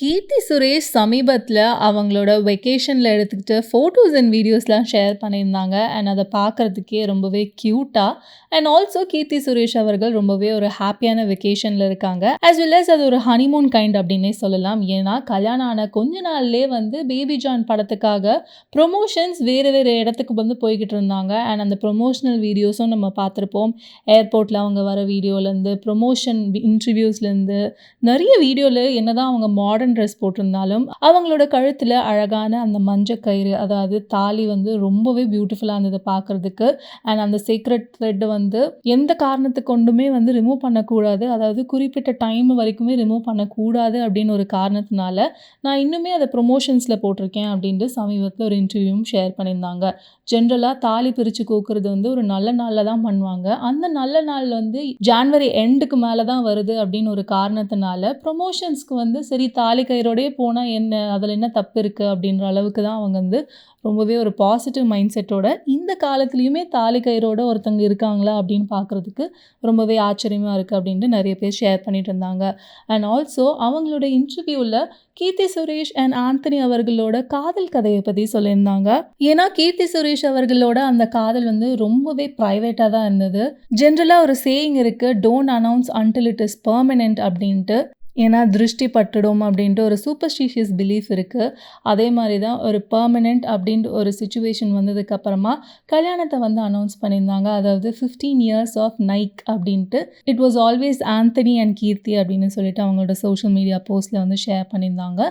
கீர்த்தி சுரேஷ் சமீபத்தில் அவங்களோட வெக்கேஷனில் எடுத்துக்கிட்டு ஃபோட்டோஸ் அண்ட் வீடியோஸ்லாம் ஷேர் பண்ணியிருந்தாங்க. அண்ட் அதை பார்க்குறதுக்கே ரொம்பவே க்யூட்டாக அண்ட் ஆல்சோ கீர்த்தி சுரேஷ் அவர்கள் ரொம்பவே ஒரு ஹாப்பியான வெக்கேஷனில் இருக்காங்க. அஸ் வெல் அஸ் அது ஒரு ஹனிமூன் கைண்ட் அப்படின்னே சொல்லலாம். ஏன்னா கல்யாணம் ஆன கொஞ்ச நாள்லேயே வந்து பேபி ஜான் படத்துக்காக ப்ரொமோஷன்ஸ் வேறு வேறு இடத்துக்கு வந்து போய்கிட்டு இருந்தாங்க. அண்ட் அந்த ப்ரொமோஷனல் வீடியோஸும் நம்ம பார்த்துருப்போம். ஏர்போர்ட்டில் அவங்க வர வீடியோலேருந்து ப்ரொமோஷன் இன்டர்வியூஸ்லேருந்து நிறைய வீடியோவில் என்னதான் அவங்க மாடல் மாடர்ன் ட்ரெஸ் போட்டிருந்தாலும் அவங்களோட கழுத்தில் அழகான அந்த மஞ்சள் கயிறு அதாவது தாலி வந்து ரொம்பவே பியூட்டிஃபுல்லாக இருந்தது பார்க்குறதுக்கு அண்ட் அந்த சீக்ரெட் த்ரெட் வந்து எந்த காரணத்து கொண்டுமே வந்து ரிமூவ் பண்ணக்கூடாது. அதாவது குறிப்பிட்ட டைம் வரைக்குமே ரிமூவ் பண்ணக்கூடாது அப்படின்னு ஒரு காரணத்தினால நான் இன்னுமே அதை ப்ரொமோஷன்ஸில் போட்டிருக்கேன் அப்படின்ட்டு சமீபத்தில் ஒரு இன்டர்வியூவும் ஷேர் பண்ணியிருந்தாங்க. ஜென்ரலாக தாலி பிரித்து கோக்குறது வந்து ஒரு நல்ல நாளில் தான் பண்ணுவாங்க. அந்த நல்ல நாள் வந்து ஜான்வரி எண்டுக்கு மேலே தான் வருது அப்படின்னு ஒரு காரணத்தினால ப்ரொமோஷன்ஸ்க்கு வந்து சரி தாலி கயிறோடயே போனால் என்ன அதில் என்ன தப்பு இருக்குது அப்படின்ற அளவுக்கு தான் அவங்க வந்து ரொம்பவே ஒரு பாசிட்டிவ் மைண்ட் செட்டோட இந்த காலத்துலேயுமே தாலி கயிறோட ஒருத்தங்க இருக்காங்களா அப்படின்னு பார்க்குறதுக்கு ரொம்பவே ஆச்சரியமாக இருக்குது அப்படின்ட்டு நிறைய பேர் ஷேர் பண்ணிட்டு இருந்தாங்க. அண்ட் ஆல்சோ அவங்களோட இன்டர்வியூவில் கீர்த்தி சுரேஷ் அண்ட் ஆந்தனி அவர்களோட காதல் கதையை பற்றி சொல்லியிருந்தாங்க. ஏன்னா கீர்த்தி சுரேஷ் அவர்களோட அந்த காதல் வந்து ரொம்பவே ப்ரைவேட்டாக தான் இருந்தது. ஜென்ரலாக ஒரு சேயிங் இருக்குது don't announce until it is permanent அப்படின்ட்டு. ஏன்னா திருஷ்டி பட்டுடும் அப்படின்ட்டு ஒரு சூப்பர்ஸ்டிஷியஸ் பிலீஃப் இருக்குது அதே மாதிரி தான் ஒரு பர்மனெண்ட் அப்படின்ட்டு ஒரு சுச்சுவேஷன் வந்ததுக்கப்புறமா கல்யாணத்தை வந்து அனௌன்ஸ் பண்ணியிருந்தாங்க. அதாவது ஃபிஃப்டீன் இயர்ஸ் ஆஃப் நைக் அப்படின்ட்டு. It was always Antony and Keerthi அப்படின்னு சொல்லிட்டு அவங்களோட சோஷியல் மீடியா போஸ்ட்டில் வந்து ஷேர் பண்ணியிருந்தாங்க.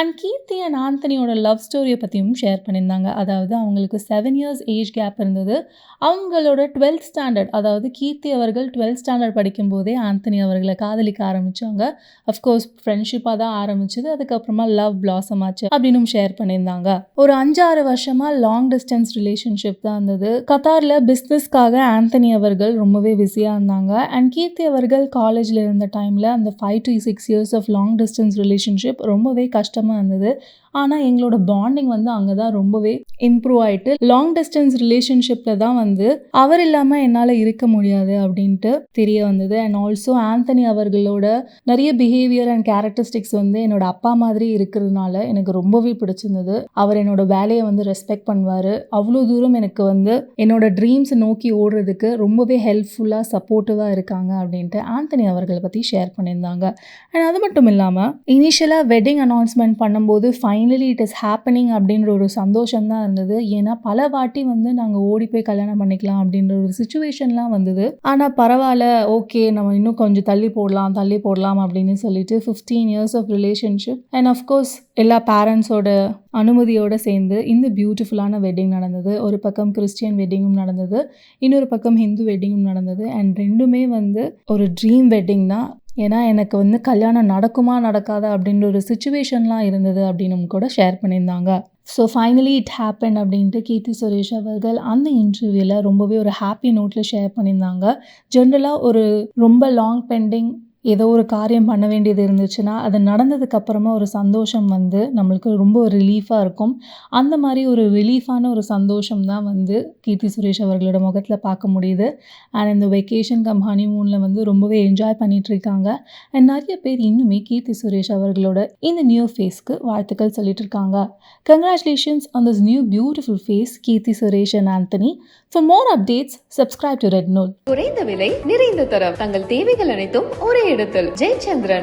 அண்ட் கீர்த்தி அண்ட் ஆந்தனியோட லவ் ஸ்டோரியை பற்றியும் ஷேர் பண்ணியிருந்தாங்க. அதாவது அவங்களுக்கு செவன் இயர்ஸ் ஏஜ் கேப் இருந்தது. அவங்களோட டுவெல்த் ஸ்டாண்டர்ட் அதாவது கீர்த்தி அவர்கள் டுவெல்த் ஸ்டாண்டர்ட் படிக்கும்போதே ஆந்தனி அவர்களை காதலிக்க ஆரம்பித்தாங்க அஃப்கோர்ஸ் ஃப்ரெண்ட்ஷிப்பாக தான் ஆரம்பிச்சது. அதுக்கப்புறமா லவ் பிளாசம் ஆச்சு அப்படின்னு ஷேர் பண்ணியிருந்தாங்க. ஒரு அஞ்சாறு வருஷமாக லாங் டிஸ்டன்ஸ் ரிலேஷன்ஷிப் தான் இருந்தது. கத்தாரில் பிஸ்னஸ்க்காக ஆந்தனி அவர்கள் ரொம்பவே பிஸியாக இருந்தாங்க. அண்ட் கீர்த்தி அவர்கள் காலேஜில் இருந்த டைமில் அந்த five to six years of long distance relationship ரொம்பவே கஷ்டமாக இருந்தது. ஆனால் எங்களோட பாண்டிங் வந்து அங்கே தான் ரொம்பவே இம்ப்ரூவ் ஆகிட்டு லாங் டிஸ்டன்ஸ் ரிலேஷன்ஷிப்பில் தான் வந்து அவர் இல்லாமல் என்னால் இருக்க முடியாது அப்படின்ட்டு தெரிய வந்தது. அண்ட் ஆல்சோ ஆந்தனி அவர்களோட நிறைய பிஹேவியர் அண்ட் கேரக்டரிஸ்டிக்ஸ் வந்து என்னோட அப்பா மாதிரி இருக்கிறதுனால எனக்கு ரொம்பவே பிடிச்சிருந்தது. அவர் என்னோட வேலையை வந்து ரெஸ்பெக்ட் பண்ணுவார். அவ்வளோ தூரம் எனக்கு வந்து என்னோட ட்ரீம்ஸை நோக்கி ஓடுறதுக்கு ரொம்பவே ஹெல்ப்ஃபுல்லாக சப்போர்ட்டிவாக இருக்காங்க அப்படின்ட்டு ஆந்தனி அவர்களை பற்றி ஷேர் பண்ணியிருந்தாங்க. அண்ட் அது மட்டும் இல்லாமல் இனிஷியலாக வெட்டிங் அனௌன்ஸ்மெண்ட் பண்ணும்போது fine finally it is happening அப்படின்ற ஒரு சந்தோஷம் தான் இருந்தது. ஏன்னா பல வாட்டி வந்து நாங்கள் ஓடி போய் கல்யாணம் பண்ணிக்கலாம் அப்படின்ற ஒரு சுச்சுவேஷன்லாம் வந்தது. ஆனால் பரவாயில்ல ஓகே நம்ம இன்னும் கொஞ்சம் தள்ளி போடலாம் தள்ளி போடலாம் அப்படின்னு சொல்லிட்டு fifteen years of relationship and of course எல்லா பேரண்ட்ஸோட அனுமதியோடு சேர்ந்து இந்த பியூட்டிஃபுல்லான வெட்டிங் நடந்தது. ஒரு பக்கம் கிறிஸ்டியன் வெட்டிங்கும் நடந்தது இன்னொரு பக்கம் ஹிந்து வெட்டிங்கும் நடந்தது. அண்ட் ரெண்டுமே வந்து ஒரு ட்ரீம் வெட்டிங் தான் ஏன்னா எனக்கு வந்து கல்யாணம் நடக்குமா நடக்காதா அப்படின்ற ஒரு சுச்சுவேஷன்லாம் இருந்தது அப்படின்னு கூட ஷேர் பண்ணியிருந்தாங்க. ஸோ ஃபைனலி இட் ஹேப்பன் அப்படின்ட்டு கீர்த்தி சுரேஷ் அவர்கள் அந்த இன்டர்வியூவில் ரொம்பவே ஒரு ஹாப்பி நோட்டில் ஷேர் பண்ணியிருந்தாங்க. ஜென்ரலாக ஒரு ரொம்ப லாங் பெண்டிங் ஏதோ ஒரு காரியம் பண்ண வேண்டியது இருந்துச்சுன்னா அது நடந்ததுக்கப்புறமா ஒரு சந்தோஷம் வந்து நம்மளுக்கு ரொம்ப ரிலீஃபாக இருக்கும். அந்த மாதிரி ஒரு ரிலீஃபான ஒரு சந்தோஷம் தான் வந்து கீர்த்தி சுரேஷ் அவர்களோட முகத்தில் பார்க்க முடியுது. அண்ட் இந்த வெக்கேஷன் கம் ஹனிமூனில் வந்து ரொம்பவே என்ஜாய் பண்ணிகிட்ருக்காங்க இருக்காங்க. அண்ட் நிறைய பேர் இன்னுமே கீர்த்தி சுரேஷ் அவர்களோட இந்த நியூ ஃபேஸ்க்கு வாழ்த்துக்கள் சொல்லிட்டு இருக்காங்க. Congratulations on this new beautiful face Keerthi Suresh and Antony. For more updates subscribe to red note குறைந்த விலை நிறைந்த தரம். தங்கள் தேவைகள் அனைத்தும் ஒரே இடத்தில் ஜெயச்சந்திரன்.